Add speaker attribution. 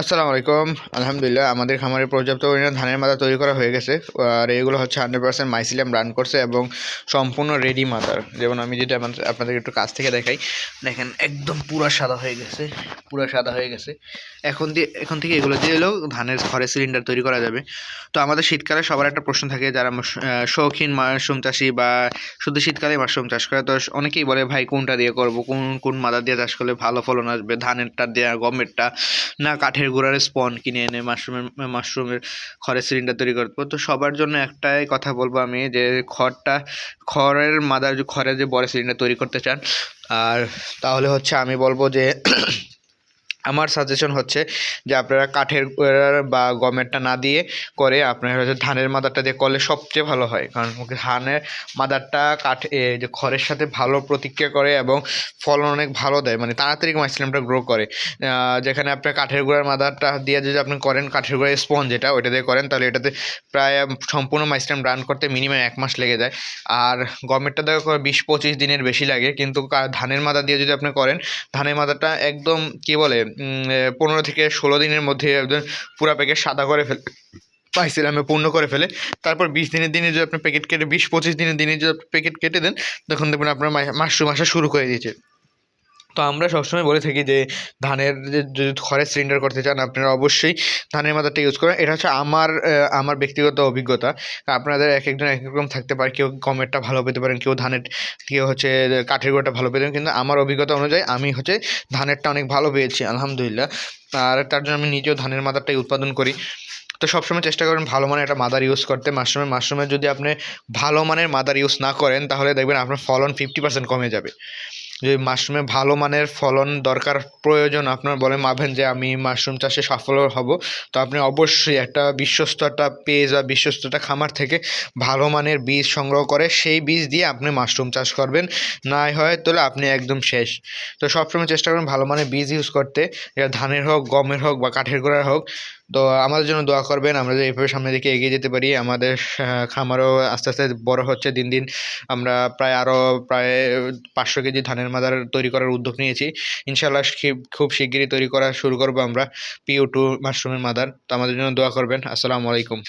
Speaker 1: আসসালামু আলাইকুম। আলহামদুলিল্লাহ, আমাদের খামারে পর্যাপ্ত পরিমাণে ধানের মাদা তৈরি করা হয়ে গেছে। আর এগুলো হচ্ছে হান্ড্রেড পার্সেন্ট মাইসিলিয়াম রান করছে এবং সম্পূর্ণ রেডি মাদার যেমন আমি যেটা আপনাদের একটু কাছ থেকে দেখাই। দেখেন, একদম পুরা সাদা হয়ে গেছে, পুরা সাদা হয়ে গেছে। এখন দিয়ে, এখন থেকে এগুলো দিয়ে এলেও ধানের ঘরে সিলিন্ডার তৈরি করা যাবে। তো আমাদের শীতকালে সবার একটা প্রশ্ন থাকে, যারা শৌখিন মাশরুম চাষি বা শুধু শীতকালে মাশরুম চাষ করে, তো অনেকেই বলে, ভাই, কোনটা দিয়ে করব? কোন কোন মাদা দিয়ে চাষ করলে ভালো ফলন আসবে? ধানেরটা দেওয়া গমেরটা? না, কাঠের গুঁড়ার স্পন কিনে এনে মাশরুমের মাশরুমের খড়ের সিলিন্ডার তৈরি করব তো সবার জন্য একটাই কথা বলব আমি যে খড়টা, খড়ের মাদার, খড়ের যে বড় সিলিন্ডার তৈরি করতে চান, আর তাহলে হচ্ছে আমি বলব যে আমার সাজেশন হচ্ছে যে আপনারা কাঠের বা গমেরটা না দিয়ে করে আপনারা হচ্ছে ধানের মাদারটা দিয়ে করলে সবচেয়ে ভালো হয়। কারণ ধানের মাদারটা কাঠ যে খড়ের সাথে ভালো প্রতিক্রিয়া করে এবং ফলন অনেক ভালো দেয় মানে তাড়াতাড়ি মাশরুমটা গ্রো করে। যেখানে আপনার কাঠের গুঁড়ার মাদারটা দিয়ে যদি আপনি করেন, কাঠের গুঁড়ার স্পঞ্জ যেটা, ওইটা দিয়ে করেন, তাহলে এটাতে প্রায় সম্পূর্ণ মাশরুম রান করতে মিনিমাম এক মাস লেগে যায়। আর গমেরটা দিয়ে বিশ পঁচিশ দিনের বেশি লাগে, কিন্তু ধানের মাদা দিয়ে যদি আপনি করেন, ধানের মাদারটা একদম কী বলে পনেরো থেকে ষোলো দিনের মধ্যে একদম পুরা প্যাকেট সাদা করে ফেলে পাইসিলামে পূর্ণ করে ফেলে। তারপর বিশ দিনের দিনে যদি আপনি প্যাকেট কেটে, বিশ পঁচিশ দিনের দিনে যদি আপনি প্যাকেট কেটে দেন, তখন দেখবেন আপনার মাশরুম আসা শুরু করে দিয়েছে। তো আমরা সবসময় বলে থাকি যে ধানের যে যদি খড়ের সিলিন্ডার করতে চান, আপনারা অবশ্যই ধানের মাদারটা ইউজ করেন। এটা হচ্ছে আমার আমার ব্যক্তিগত অভিজ্ঞতা। আপনাদের এক একজন এক এক রকম থাকতে পারে। কেউ গমেরটা ভালো পেতে পারেন, কেউ ধানের, কেউ হচ্ছে কাঠের গুঁড়োটা ভালো পেতে পারেন। কিন্তু আমার অভিজ্ঞতা অনুযায়ী আমি হচ্ছে ধানেরটা অনেক ভালো পেয়েছি, আলহামদুলিল্লাহ। আর তার জন্য আমি নিজেও ধানের মাদারটাই উৎপাদন করি। তো সবসময় চেষ্টা করবেন ভালো মানের একটা মাদার ইউজ করতে। মাশরুমের মাশরুমের যদি আপনি ভালো মানের মাদার ইউজ না করেন, তাহলে দেখবেন আপনার ফলন ফিফটি পার্সেন্ট কমে যাবে। যদি মাশরুমে ভালো মানের ফলন দরকার প্রয়োজন, আপনার বলে ভাবেন যে আমি মাশরুম চাষে সফল হব, তো আপনি অবশ্যই একটা বিশ্বস্ত একটা পেজ বা বিশ্বস্ত একটা খামার থেকে ভালো মানের বীজ সংগ্রহ করে সেই বীজ দিয়ে আপনি মাশরুম চাষ করবেন। না হয় তাহলে আপনি একদম শেষ। তো সবসময় চেষ্টা করবেন ভালো মানের বীজ ইউজ করতে, এটা ধানের হোক, গমের হোক বা কাঠের গোড়ার হোক। তো আমাদের জন্য দোয়া করবেন, আমরা যে এইভাবে সামনের দিকে এগিয়ে যেতে পারি, আমাদের খামারও আস্তে আস্তে বড় হচ্ছে দিন দিন। আমরা প্রায় আরও প্রায় পাঁচশো কেজি ধানের মাদার তৈরি করার উদ্যোগ নিয়েছি। ইনশাল্লাহ খুব শিগগিরই তৈরি করা শুরু করব আমরা পিও টু মাশরুমের মাদার তো আমাদের জন্য দোয়া করবেন। আসসালামু আলাইকুম।